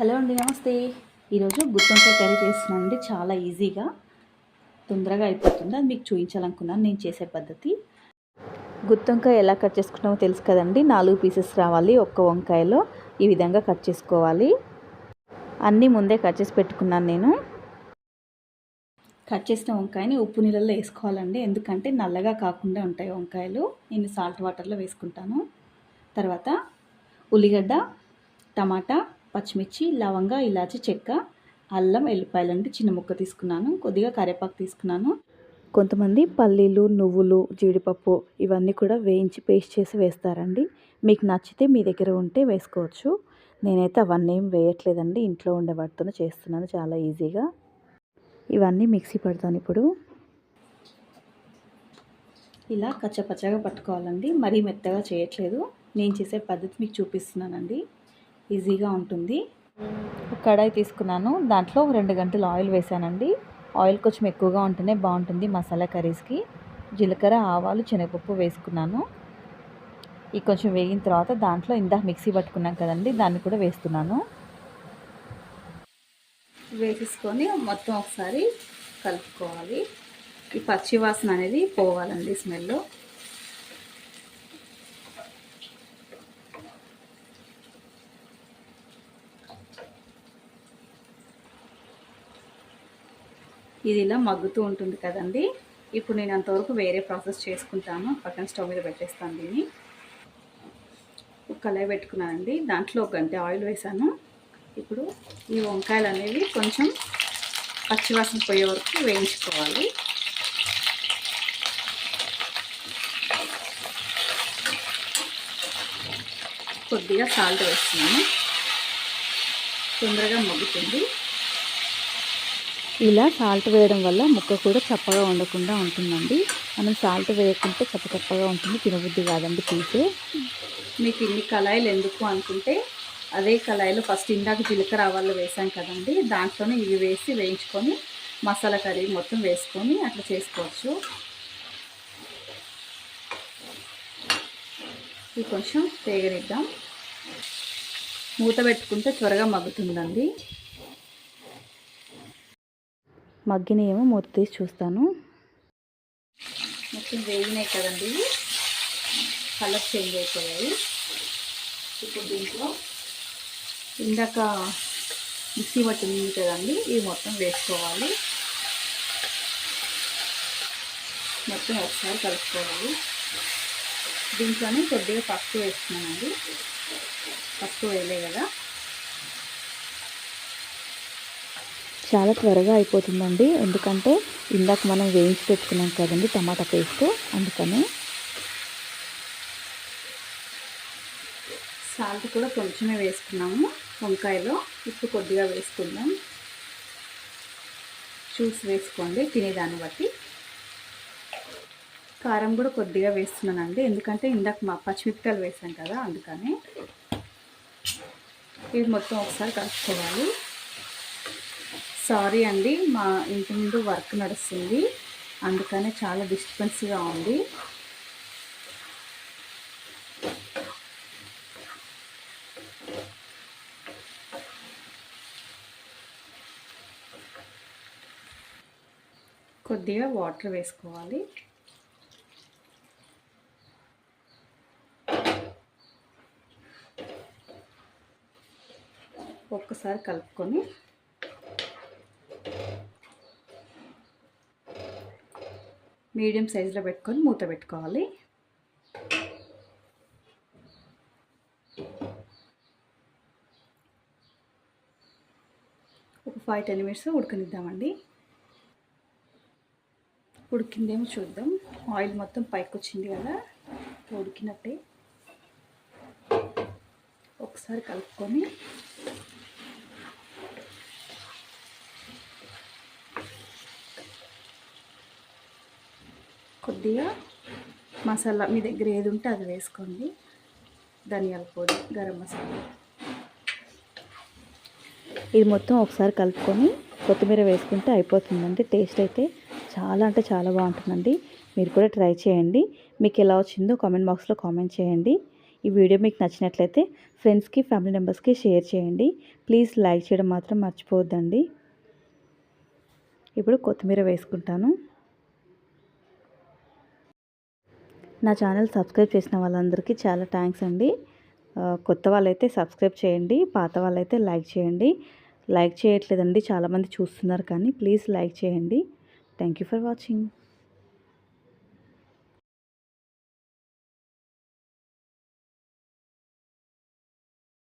Hello అండి నమస్తే. ఈరోజు గుత్తొంకాయ కర్రీ చేస్తున్నాను అండి చాలా ఈజీగా తొందరగా అయిపోతుంది. అది మీకు చూపించాలనుకున్నాను నేను చేసే పద్ధతి. గుత్తొంకాయ ఎలా కట్ చేసుకుంటామో తెలుసు కదండి. నాలుగు పీసెస్ రావాలి ఒక్క వంకాయలో. ఈ విధంగా కట్ చేసుకోవాలి. అన్నీ ముందే కట్ చేసి పెట్టుకున్నాను నేను. కట్ చేసిన వంకాయని ఉప్పు నీళ్ళల్లో వేసుకోవాలండి. ఎందుకంటే నల్లగా కాకుండా ఉంటాయి వంకాయలు. నేను సాల్ట్ వాటర్లో వేసుకుంటాను. తర్వాత ఉల్లిగడ్డ టమాటా పచ్చిమిర్చి లవంగ ఇలాచి చెక్క అల్లం ఎల్లిపాయలు అంటే చిన్న ముక్క తీసుకున్నాను. కొద్దిగా కరివేపాకు తీసుకున్నాను. కొంతమంది పల్లీలు నువ్వులు జీడిపప్పు ఇవన్నీ కూడా వేయించి పేస్ట్ చేసి వేస్తారండి. మీకు నచ్చితే మీ దగ్గర ఉంటే వేసుకోవచ్చు. నేనైతే అవన్నీ ఏం వేయట్లేదండి. ఇంట్లో ఉండే వాటితోనే చేస్తున్నాను. చాలా ఈజీగా. ఇవన్నీ మిక్సీ పడతాను ఇప్పుడు. ఇలా కచ్చపచ్చగా పట్టుకోవాలండి. మరీ మెత్తగా చేయట్లేదు. నేను చేసే పద్ధతి మీకు చూపిస్తున్నానండి. ఈజీగా ఉంటుంది. కడాయి తీసుకున్నాను. దాంట్లో రెండు గంటలు ఆయిల్ వేసానండి. ఆయిల్ కొంచెం ఎక్కువగా ఉంటేనే బాగుంటుంది మసాలా కర్రీస్కి. జీలకర్ర ఆవాలు శనగపప్పు వేసుకున్నాను. ఈ కొంచెం వేగిన తర్వాత దాంట్లో ఇందాక మిక్సీ పట్టుకున్నాం కదండి దాన్ని కూడా వేస్తున్నాను. వేసేసుకొని మొత్తం ఒకసారి కలుపుకోవాలి. ఈ పచ్చి వాసన అనేది పోవాలండి స్మెల్. ఇది ఇలా మగ్గుతూ ఉంటుంది కదండి. ఇప్పుడు నేను అంతవరకు వేరే ప్రాసెస్ చేసుకుంటాను. పక్కన స్టవ్ మీద పెట్టేస్తాను దీన్ని. కళాయి పెట్టుకున్నానండి. దాంట్లో ఒక గంట ఆయిల్ వేసాను. ఇప్పుడు ఈ వంకాయలు అనేవి కొంచెం పచ్చివాసన పోయే వరకు వేయించుకోవాలి. కొద్దిగా సాల్ట్ వేస్తున్నాను. తొందరగా మగ్గుతుంది. ఇలా సాల్ట్ వేయడం వల్ల ముక్క కూడా చప్పగా ఉండకుండా ఉంటుందండి. మనం సాల్ట్ వేయకుంటే చప్ప చప్పగా ఉంటుంది తినబుద్ధి కాదండి తీసే. మీకు ఇన్ని కళాయిలు ఎందుకు అనుకుంటే అదే కళాయిలో ఫస్ట్ ఇందాక జీలకర్ర ఆవాలు వేసాం కదండి. దాంట్లోనే ఇవి వేసి వేయించుకొని మసాలా కర్రీ మొత్తం వేసుకొని అట్లా చేసుకోవచ్చు. ఇది కొంచెం వేగనిద్దాం మూత పెట్టుకుంటే త్వరగా మగ్గుతుందండి. మగ్గిన ఏమో మూత తీసి చూస్తాను. మొత్తం వేగినాయి కదండి కలర్ చేంజ్ అయిపోయాయి. ఇప్పుడు దీంట్లో ఇందాక మిక్సీ పట్టింది కదండి ఇవి మొత్తం వేసుకోవాలి. మొత్తం ఒకసారి కలుపుకోవాలి. దీంట్లోనే కొద్దిగా పసుపు వేస్తున్నానండి. పసుపు వేయలే కదా. చాలా త్వరగా అయిపోతుందండి. ఎందుకంటే ఇందాక మనం వేయించి పెట్టుకున్నాం కదండి టమాటా పేస్ట్. అందుకని సాల్ట్ కూడా కొంచెమే వేసుకున్నాము. వంకాయలో ఇప్పుడు కొద్దిగా వేసుకుందాం. చూసి వేసుకోండి తినేదాన్ని బట్టి. కారం కూడా కొద్దిగా వేస్తున్నానండి. ఎందుకంటే ఇందాక మా పచ్చిమిరపకాయలు వేసాం కదా అందుకని. ఇది మొత్తం ఒకసారి కలుపుకోవాలి. సారీ అండి మా ఇంటి ముందు వర్క్ నడుస్తుంది. అందుకనే చాలా డిస్టర్బెన్స్గా ఉంది. కొద్దిగా వాటర్ వేసుకోవాలి. ఒక్కసారి కలుపుకొని మీడియం సైజులో పెట్టుకొని మూత పెట్టుకోవాలి. ఒక ఫైవ్ టెన్ మినిట్స్ ఉడకనిద్దామండి. ఉడికిందేమో చూద్దాం. ఆయిల్ మొత్తం పైకి వచ్చింది కదా ఉడికినట్టే. ఒకసారి కలుపుకొని కొద్దిగా మసాలా మీ దగ్గర ఏది ఉంటే అది వేసుకోండి. ధనియాల పొడి గరం మసాలా. ఇది మొత్తం ఒకసారి కలుపుకొని కొత్తిమీర వేసుకుంటే అయిపోతుందండి. టేస్ట్ అయితే చాలా అంటే చాలా బాగుంటుందండి. మీరు కూడా ట్రై చేయండి. మీకు ఎలా వచ్చిందో కామెంట్ బాక్స్లో కామెంట్ చేయండి. ఈ వీడియో మీకు నచ్చినట్లయితే ఫ్రెండ్స్కి ఫ్యామిలీ మెంబర్స్కి షేర్ చేయండి. ప్లీజ్ లైక్ చేయడం మాత్రం మర్చిపోవద్దండి. ఇప్పుడు కొత్తిమీర వేసుకుంటాను. నా ఛానల్ సబ్స్క్రైబ్ చేసిన వాళ్ళందరికీ చాలా థ్యాంక్స్ అండి. కొత్త వాళ్ళైతే సబ్స్క్రైబ్ చేయండి పాత వాళ్ళైతే లైక్ చేయండి. లైక్ చేయట్లేదండి చాలామంది చూస్తున్నారు కానీ ప్లీజ్ లైక్ చేయండి. Thank you for watching.